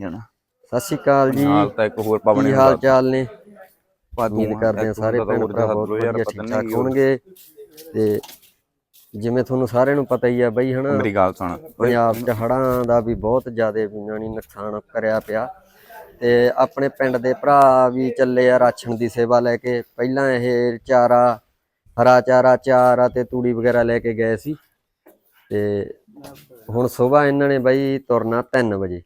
ਜਾਣਾ ਸਤਿ ਸ਼੍ਰੀ ਅਕਾਲ ਜੀ। ਨਾਲ ਤਾਂ ਇੱਕ ਹੋਰ ਪਵਨ ਕੀ ਹਾਲ ਚਾਲ ਨੇ? ਉਮੀਦ ਕਰਦੇ ਹਾਂ ਸਾਰੇ ਭੈਣ ਭਰਾ ਬਹੁਤ ਵਧੀਆ ਠੀਕ ਠਾਕ ਹੋਣਗੇ। ਤੇ ਜਿਵੇਂ ਤੁਹਾਨੂੰ ਸਾਰਿਆਂ ਨੂੰ ਪਤਾ ਹੀ ਆ ਬਈ ਹਨਾ ਮੇਰੀ ਗੱਲ ਸੁਣ। ਪੰਜਾਬ 'ਚ ਹੜ੍ਹਾਂ ਦਾ ਵੀ ਬਹੁਤ ਜ਼ਿਆਦਾ ਜਾਣੀ ਨੁਕਸਾਨ ਕਰਿਆ ਪਿਆ। ਤੇ ਆਪਣੇ ਪਿੰਡ ਦੇ ਭਰਾ ਵੀ ਚੱਲੇ ਆ ਰਾਸ਼ਨ ਦੀ ਸੇਵਾ ਲੈ ਕੇ। ਪਹਿਲਾਂ ਇਹ ਚਾਰਾ ਹਰਾ ਚਾਰਾ ਚਾਰਾ ਤੇ ਤੂੜੀ ਵਗੈਰਾ ਲੈ ਕੇ ਗਏ ਸੀ। ਤੇ ਹੁਣ ਸਵੇਰ ਇਹਨਾਂ ਨੇ ਬਈ ਤੁਰਨਾ 3 ਵਜੇ।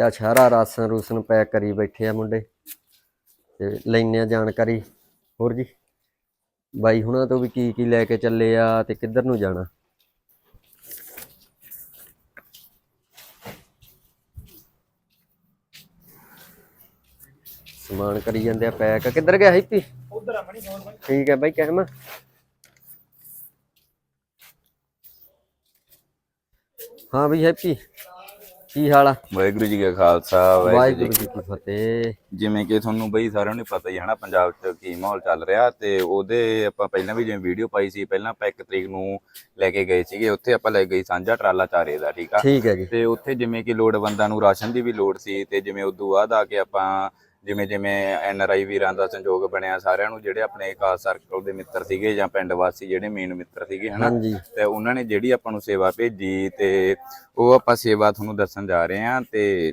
ਤੇ ਆ ਸਾਰਾ ਰਾਸ਼ਨ ਰੂਸਨ ਪੈਕ ਕਰੀ ਬੈਠੇ ਆ ਮੁੰਡੇ ਤੇ ਲੈਣੇ ਆ ਜਾਣਕਾਰੀ। ਹੋਰ ਜੀ ਬਾਈ ਹੁਣਾਂ ਤੋਂ ਵੀ ਕੀ ਕੀ ਲੈ ਕੇ ਚੱਲੇ ਆ ਤੇ ਕਿੱਧਰ ਨੂੰ ਜਾਣਾ? ਸਮਾਨ ਕਰੀ ਜਾਂਦੇ ਆ ਪੈਕ। ਕਿੱਧਰ ਗਿਆ ਹੈਪੀ ਉਧਰ ਆ ਮਣੀ ਫੋਨ ਠੀਕ ਹੈ ਬਾਈ ਕਹਿਮਾ ਹਾਂ ਬਈ ਹੈਪੀ। ਕੀ ਹਾਲ ਆ? ਵਾਹਿਗੁਰੂ ਜੀ ਕਾ ਖਾਲਸਾ ਵਾਹਿਗੁਰੂ ਜੀ ਕੀ ਫਤਿਹ। ਜਿਵੇਂ ਕਿ ਤੁਹਾਨੂੰ ਬਈ ਸਾਰਿਆਂ ਨੂੰ ਪਤਾ ਹੀ ਹੈ ਨਾ ਪੰਜਾਬ 'ਚ ਕੀ ਮਾਹੌਲ ਚੱਲ ਰਿਹਾ ਤੇ ਉਹਦੇ ਆਪਾਂ ਪਹਿਲਾਂ ਵੀ ਜਿਵੇਂ ਵੀਡੀਓ ਪਾਈ ਸੀ ਪਹਿਲਾਂ ਆਪਾਂ ਇੱਕ ਤਰੀਕ ਨੂੰ ਲੈ ਕੇ ਗਏ ਸੀਗੇ ਉੱਥੇ ਆਪਾਂ ਲੈ ਗਏ ਸਾਂਝਾ ਟਰਾਲਾ ਚਾਰੇ ਦਾ ਠੀਕ ਆ? ਠੀਕ ਹੈ ਜੀ। ਤੇ ਉੱਥੇ ਜਿਵੇਂ ਕਿ ਲੋੜਵੰਦਾਂ ਨੂੰ ਰਾਸ਼ਨ ਦੀ ਵੀ ਲੋੜ ਸੀ ਤੇ ਜਿਵੇਂ ਉਦੋਂ ਬਾਅਦ ਆ ਕੇ ਆਪਾਂ ਜਿਵੇਂ ਜਿਵੇਂ ਐਨ ਆਰ ਆਈ ਵੀਰਾਂ ਦਾ ਸੰਯੋਗ ਬਣਿਆ ਸਾਰਿਆਂ ਨੂੰ ਜਿਹੜੇ ਆਪਣੇ ਖਾਸ ਸਰਕਲ ਦੇ ਮਿੱਤਰ ਸੀਗੇ ਜਾਂ ਪਿੰਡ ਵਾਸੀ ਜਿਹੜੇ ਮੇਨ ਮਿੱਤਰ ਸੀਗੇ ਹਨਾ? ਤੇ ਉਹਨਾਂ ਨੇ ਜਿਹੜੀ ਆਪਾਂ ਨੂੰ ਸੇਵਾ ਭੇਜੀ ਤੇ ਉਹ ਆਪਾਂ ਸੇਵਾ ਤੁਹਾਨੂੰ ਦੱਸਣ ਜਾ ਰਹੇ ਹਾਂ ਤੇ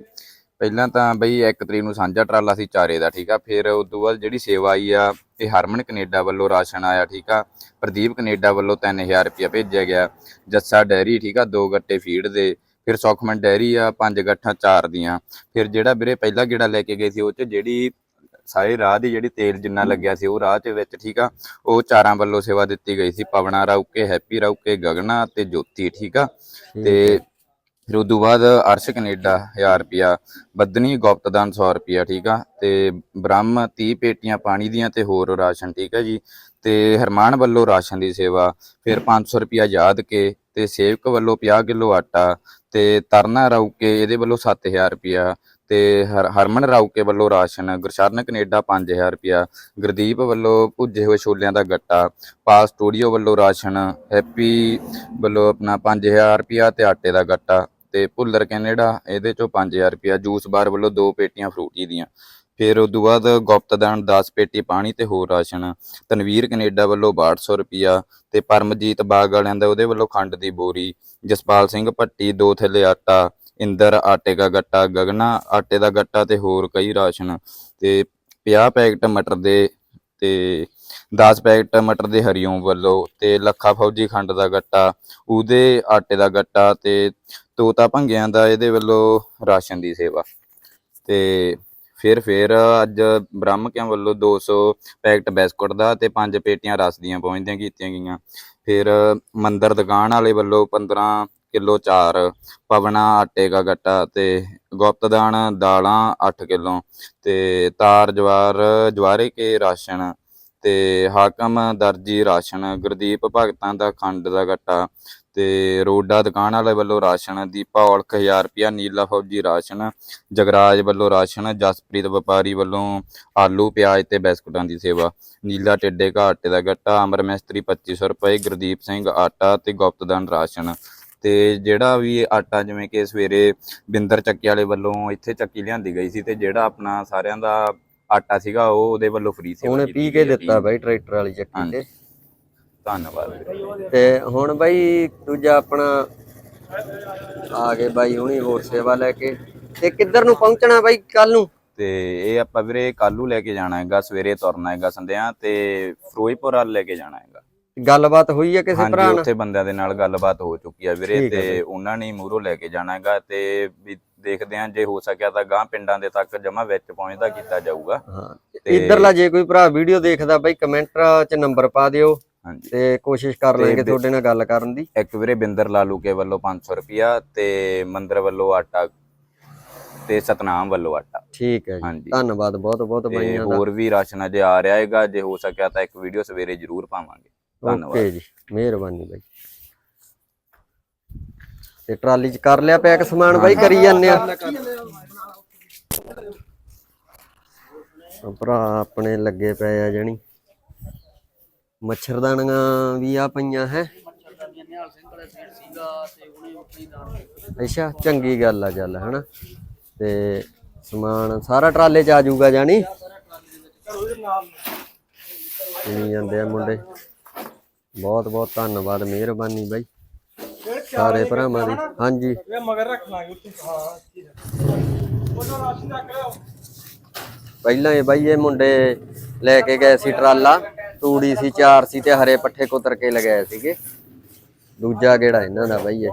ਪਹਿਲਾਂ ਤਾਂ ਬਈ ਇੱਕ ਤਰੀਕ ਨੂੰ ਸਾਂਝਾ ਟਰਾਲਾ ਸੀ ਚਾਰੇ ਦਾ ਠੀਕ ਆ? ਫਿਰ ਉਸ ਤੋਂ ਬਾਅਦ ਜਿਹੜੀ ਸੇਵਾ ਆਈ ਆ ਇਹ ਹਰਮਨ ਕੈਨੇਡਾ ਵੱਲੋਂ ਰਾਸ਼ਨ ਆਇਆ ਠੀਕ ਆ? ਪ੍ਰਦੀਪ ਕੈਨੇਡਾ ਵੱਲੋਂ 3000 ਰੁਪਇਆ ਭੇਜਿਆ ਗਿਆ। ਜੱਸਾ ਡੈਰੀ ਠੀਕ ਆ? ਦੋ ਗੱਟੇ ਫੀਡ ਦੇ। ਫਿਰ ਸੁਖਮਨ ਡੈਰੀ ਆ ਪੰਜ ਗੱਠਾਂ ਚਾਰ ਦੀਆਂ। ਫਿਰ ਜਿਹੜਾ ਵੀਰੇ ਪਹਿਲਾ ਗੇੜਾ ਲੈ ਕੇ ਗਏ ਸੀ ਉਹ ਚ ਜਿਹੜੀ ਸਾਰੇ ਰਾਹ ਦੀ ਜਿਹੜੀ ਤੇਲ ਜਿੰਨਾ ਲੱਗਿਆ ਸੀ ਉਹ ਰਾਹ ਦੇ ਵਿੱਚ ਠੀਕ ਆ ਉਹ ਚਾਰਾਂ ਵੱਲੋਂ ਸੇਵਾ ਦਿੱਤੀ ਗਈ ਸੀ। ਪਵਨਾ ਰਾਉਕੇ ਹੈਪੀ ਰਾਉਕੇ ਗਗਨਾ ਤੇ ਜੋਤੀ ਠੀਕ ਆ। ਤੇ ਫਿਰ ਉਦੋਂ ਬਾਅਦ ਅਰਸ਼ ਕੈਨੇਡਾ 1000 ਰੁਪਿਆ ਬੱਦਨੀ ਗੁਪਤਦਾਨ 100 ਰੁਪਿਆ ਠੀਕ ਆ। ਤੇ ਬ੍ਰਹਮ 30 ਪੇਟੀਆਂ ਪਾਣੀ ਦੀਆਂ ਤੇ ਹੋਰ ਰਾਸ਼ਨ ਠੀਕ ਆ ਜੀ। ਤੇ ਹਰਮਾਨ ਵੱਲੋਂ ਰਾਸ਼ਨ ਦੀ ਸੇਵਾ ਫਿਰ 500 ਰੁਪਿਆ ਯਾਦ ਕੇ ਤੇ ਸੇਵਕ ਵੱਲੋਂ 50 ਕਿਲੋ ਆਟਾ ਤੇ ਤਰਨਾ ਰਾਉਕੇ ਇਹਦੇ ਵੱਲੋਂ 7000 ਰੁਪਿਆ ਤੇ ਹਰ- ਹਰਮਨ ਰਾਉਕੇ ਵੱਲੋਂ ਰਾਸ਼ਨ, ਗੁਰਸ਼ਰਨ ਕੈਨੇਡਾ 5000 ਰੁਪਿਆ ਗੁਰਦੀਪ ਵੱਲੋਂ ਭੁੱਜੇ ਹੋਏ ਛੋਲਿਆਂ ਦਾ ਗੱਟਾ ਪਾਸ ਸਟੂਡੀਓ ਵੱਲੋਂ ਰਾਸ਼ਨ, ਹੈਪੀ ਵੱਲੋਂ ਆਪਣਾ 5000 ਰੁਪਿਆ ਤੇ ਆਟੇ ਦਾ ਗੱਟਾ ਤੇ ਭੁੱਲਰ ਕੈਨੇਡਾ ਇਹਦੇ ਚੋਂ 5000 ਰੁਪਿਆ ਜੂਸ ਬਾਰ ਵੱਲੋਂ ਦੋ ਪੇਟੀਆਂ ਫਰੂਟੀ ਦੀਆਂ। ਫਿਰ ਉਦੋਂ ਬਾਅਦ ਗੁਪਤਦਾਨ 10 ਪੇਟੀ ਪਾਣੀ ਤੇ ਹੋਰ ਰਾਸ਼ਨ, ਤਨਵੀਰ ਕੈਨੇਡਾ ਵੱਲੋਂ 6200 ਰੁਪਿਆ ਤੇ ਪਰਮਜੀਤ ਬਾਗ ਵਾਲਿਆਂ ਦਾ ਉਹਦੇ ਵੱਲੋਂ ਖੰਡ ਦੀ ਬੋਰੀ, ਜਸਪਾਲ ਸਿੰਘ ਭੱਟੀ ਦੋ ਥੈਲੇ ਆਟਾ, ਇੰਦਰ ਆਟੇ ਦਾ ਗੱਟਾ, ਗਗਨਾ ਆਟੇ ਦਾ ਗੱਟਾ ਤੇ ਹੋਰ ਕਈ ਰਾਸ਼ਨ ਤੇ 50 ਪੈਕਟ ਮਟਰ ਦੇ ਤੇ 10 ਪੈਕਟ ਮਟਰ ਦੇ ਹਰੀਓਮ ਵੱਲੋਂ ਤੇ ਲੱਖਾ ਫੌਜੀ ਖੰਡ ਦਾ ਗੱਟਾ, ਉਹਦੇ ਆਟੇ ਦਾ ਗੱਟਾ ਤੇ ਤੋਤਾ ਭੰਗਿਆਂ ਦਾ ਇਹਦੇ ਵੱਲੋਂ ਰਾਸ਼ਨ ਦੀ ਸੇਵਾ ਤੇ ਫਿਰ ਫਿਰ ਅੱਜ ਬ੍ਰਹਮਕਿਆਂ ਵੱਲੋਂ 200 ਪੈਕਟ ਬਿਸਕੁਟ ਦਾ ਤੇ ਪੰਜ ਪੇਟੀਆਂ ਰਸ ਦੀਆਂ ਪਹੁੰਚਦੀਆਂ ਕੀਤੀਆਂ ਗਈਆਂ। ਫਿਰ ਮੰਦਰ ਦੁਕਾਨ ਵਾਲੇ ਵੱਲੋਂ 15 ਕਿਲੋ ਚਾਰ, ਪਵਨਾ, ਆਟੇ ਦਾ ਗੱਟਾ ਤੇ ਗੁਪਤਦਾਨ ਦਾਲਾਂ 8 ਕਿਲੋ ਤੇ ਤਾਰ, ਜਵਾਰ, ਜਵਾਰੇ ਕੇ ਰਾਸ਼ਨ ਤੇ ਹਾਕਮ ਦਰਜੀ ਰਾਸ਼ਨ, ਗੁਰਦੀਪ ਭਗਤਾਂ ਦਾ ਖੰਡ ਦਾ ਗੱਟਾ ਤੇ ਰੋਡਾ ਦੁਕਾਨ ਵਾਲੇ ਵੱਲੋਂ ਰਾਸ਼ਨ ਦੀਪਾ ਔਲਖ 1000 ਰੁਪਿਆ ਨੀਲਾ ਫੌਜੀ ਰਾਸ਼ਨ ਜਗਰਾਜ ਵੱਲੋਂ ਰਾਸ਼ਨ ਜਸਪ੍ਰੀਤ ਵਪਾਰੀ ਵੱਲੋਂ ਆਲੂ ਪਿਆਜ਼ ਤੇ ਬਿਸਕੁਟਾਂ ਦੀ ਸੇਵਾ ਨੀਲਾ ਟਿੱਡੇ ਘਾਟੇ ਦਾ ਗੱਟਾ ਅਮਰ ਮਿਸਤਰੀ 2500 ਰੁਪਏ ਗੁਰਦੀਪ ਸਿੰਘ ਆਟਾ ਤੇ ਗੁਪਤਦਾਨ ਰਾਸ਼ਨ ਤੇ ਜਿਹੜਾ ਵੀ ਆਟਾ ਜਿਵੇਂ ਕਿ ਸਵੇਰੇ ਬਿੰਦਰ ਚੱਕੀ ਵਾਲੇ ਵੱਲੋਂ ਇੱਥੇ ਚੱਕੀ ਲਿਆਂਦੀ ਗਈ ਸੀ ਤੇ ਜਿਹੜਾ ਆਪਣਾ ਸਾਰਿਆਂ ਦਾ ਆਟਾ ਸੀਗਾ ਉਹ ਉਹਦੇ ਵੱਲੋਂ ਫ੍ਰੀ ਸੇਵਾ ਉਹਨੇ ਪੀ ਕੇ। ਦਿੱਤਾ ਬਾਈ ਟਰੈਕਟਰ ਵਾਲੀ ਚੱਕੀ। ਤੇ ਧੰਨਵਾਦ। ਤੇ ਹੁਣ ਬਾਈ ਦੂਜਾ ਆਪਣਾ ਆ ਗਏ ਬਾਈ ਹੁਣੀ ਹੋਰ ਸੇਵਾ ਲੈ ਕੇ। ਤੇ ਕਿੱਧਰ ਨੂੰ ਪਹੁੰਚਣਾ ਬਾਈ ਕੱਲ ਨੂੰ? ਤੇ ਇਹ ਆਪਾਂ ਵੀਰੇ ਕੱਲੂ ਲੈ ਕੇ ਜਾਣਾ ਹੈਗਾ ਸਵੇਰੇ ਤੁਰਨਾ ਹੈਗਾ ਸੰਧਿਆ ਤੇ ਫਿਰੋਜ਼ਪੁਰ ਵੱਲ ਲੈ ਕੇ ਜਾਣਾ ਹੈਗਾ। ਗੱਲਬਾਤ ਹੋਈ ਹੈ ਕਿਸੇ ਭਰਾ ਨਾਲ? ਉੱਥੇ ਬੰਦਿਆਂ ਦੇ ਨਾਲ ਗੱਲਬਾਤ ਹੋ ਚੁੱਕੀ ਆ ਵੀਰੇ ਤੇ ਉਹਨਾਂ ਨੇ ਮੂਹਰੋਂ ਲੈ ਕੇ ਜਾਣਾ ਹੈਗਾ ਤੇ ਵੀ ਦੇਖਦੇ ਆਂ ਜੇ ਹੋ ਸਕਿਆ ਤਾਂ ਗਾਂ ਪਿੰਡਾਂ ਦੇ ਤੱਕ ਜਮਾ ਵਿੱਚ ਪਹੁੰਚਦਾ ਕੀਤਾ ਜਾਊਗਾ। ਹਾਂ ਤੇ- ਇਧਰਲਾ ਜੇ ਕੋਈ ਭਰਾ ਵੀਡੀਓ ਦੇਖਦਾ ਬਾਈ ਕਮੈਂਟ 'ਚ ਨੰਬਰ ਪਾ ਦਿਓ। ਤੇ ਕੋਸ਼ਿਸ਼ ਕਰ ਲਾਂਗੇ ਤੁਹਾਡੇ ਨਾਲ ਗੱਲ ਕਰਨ ਦੀ। ਇੱਕ ਵੀਰੇ ਬਿੰਦਰ ਲਾਲੂ ਕੇ ਵੱਲੋਂ 500 ਰੁਪਿਆ ਤੇ ਮੰਦਰ ਵੱਲੋਂ ਆਟਾ ਤੇ ਸਤਨਾਮ ਵੱਲੋਂ ਆਟਾ। ਠੀਕ ਹੈ ਜੀ। ਧੰਨਵਾਦ ਬਹੁਤ ਬਹੁਤ ਬਾਈਆਂ ਦਾ। ਹੋਰ ਵੀ ਰਾਸ਼ਨ ਅਜੇ ਆ ਰਿਹਾ ਹੈਗਾ ਜੇ ਹੋ ਸਕਿਆ ਤਾਂ ਇੱਕ ਵੀਡੀਓ ਸਵੇਰੇ ਜ਼ਰੂਰ ਪਾਵਾਂਗੇ। ਧੰਨਵਾਦ। ਓਕੇ ਜੀ ਮਿਹਰਬਾਨੀ ਬਾਈ। ਤੇ ਟਰਾਲੀ 'ਚ ਕਰ ਲਿਆ ਪੈਕ ਸਮਾਨ ਬਾਈ ਕਰੀ ਜਾਂਦੇ ਆ। ਭਰਾ ਆਪਣੇ ਲੱਗੇ ਪਏ ਆ ਜਣੀ। ਮੱਛਰਦਾਨੀਆਂ ਵੀ ਆ ਪਈਆਂ ਹੈ। ਅੱਛਾ ਚੰਗੀ ਗੱਲ ਆ ਚੱਲ ਹਨਾ। ਤੇ ਸਮਾਨ ਸਾਰਾ ਟਰਾਲੇ 'ਚ ਆ ਜਾਊਗਾ ਜਾਣੀ? ਚੁਣੀ ਜਾਂਦੇ ਆ ਮੁੰਡੇ। ਬਹੁਤ ਬਹੁਤ ਧੰਨਵਾਦ ਮਿਹਰਬਾਨੀ ਬਾਈ। ਸਾਰੇ ਭਰਾਵਾਂ ਦੀ। ਹਾਂਜੀ। ਮਗਰ ਰੱਖ। ਲਾਂਗੇ ਉੱਥੇ ਹਾਂ ਪਹਿਲਾਂ ਇਹ ਬਾਈ ਇਹ ਮੁੰਡੇ ਲੈ ਕੇ ਗਏ ਸੀ ਟਰਾਲਾ। ਤੂੜੀ ਸੀ, ਚਾਰ ਸੀ ਤੇ ਹਰੇ ਪੱਠੇ ਕੁਤਰ ਕੇ ਲਗਾਏ ਸੀਗੇ। ਦੂਜਾ ਗੇੜਾ ਇਹਨਾਂ ਦਾ ਬਈ ਇਹ?